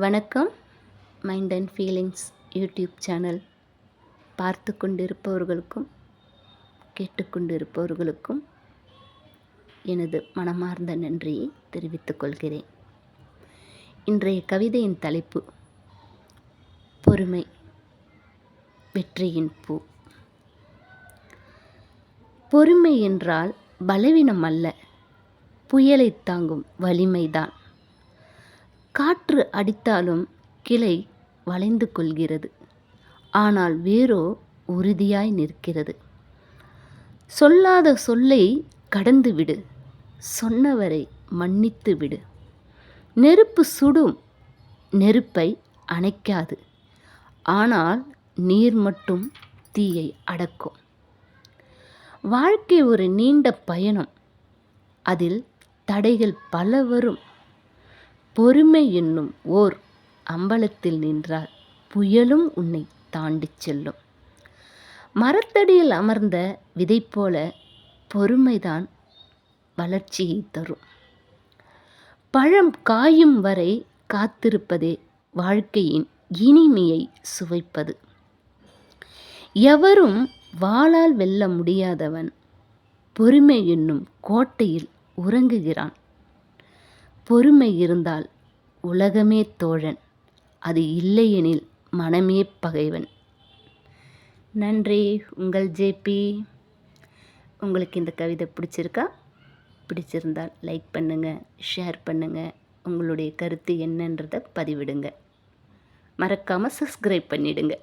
வணக்கம். Mind and feelings YouTube channel பார்த்து கொண்டிருப்பவர்களுக்கும் கேட்டுக்கொண்டிருப்பவர்களுக்கும் எனது மனமார்ந்த நன்றியை தெரிவித்துக் கொள்கிறேன். இன்றைய கவிதையின் தலைப்பு பொறுமை வெற்றியின் பூ. பொறுமை என்றால் பலவீனம் அல்ல புயலை தாங்கும் வலிமைதான். காற்று அடித்தாலும் கிளை வளைந்து கொள்கிறது. ஆனால் வேரோ உறுதியாய் நிற்கிறது. சொல்லாத சொல்லை கடந்து விடு. சொன்னவரை மன்னித்து விடு. நெருப்பு சுடும் நெருப்பை அணைக்காது. ஆனால் நீர் மட்டும் தீயை அடக்கும். வாழ்க்கை ஒரு நீண்ட பயணம். அதில் தடைகள் பல வரும் பொறுமை என்னும் ஓர் அம்பலத்தில் நின்றால் புயலும் உன்னை தாண்டிச் செல்லும். மரத்தடியில் அமர்ந்த விதை போல பொறுமைதான் வளர்ச்சியை தரும். பழம் காயும் வரை காத்திருப்பதே வாழ்க்கையின் இனிமையை சுவைப்பது. எவரும் வாளால் வெல்ல முடியாதவன் பொறுமை என்னும் கோட்டையில் உறங்குகிறான். பொறுமை இருந்தால் உலகமே தோழன். அது இல்லையெனில் மனமே பகைவன். நன்றி உங்கள் ஜேபி உங்களுக்கு இந்த கவிதை பிடிச்சிருக்கா? பிடிச்சிருந்தால் லைக் பண்ணுங்கள் ஷேர் பண்ணுங்கள் உங்களுடைய கருத்து என்னன்றதை பதிவிடுங்க. மறக்காமல் சப்ஸ்கிரைப் பண்ணிவிடுங்க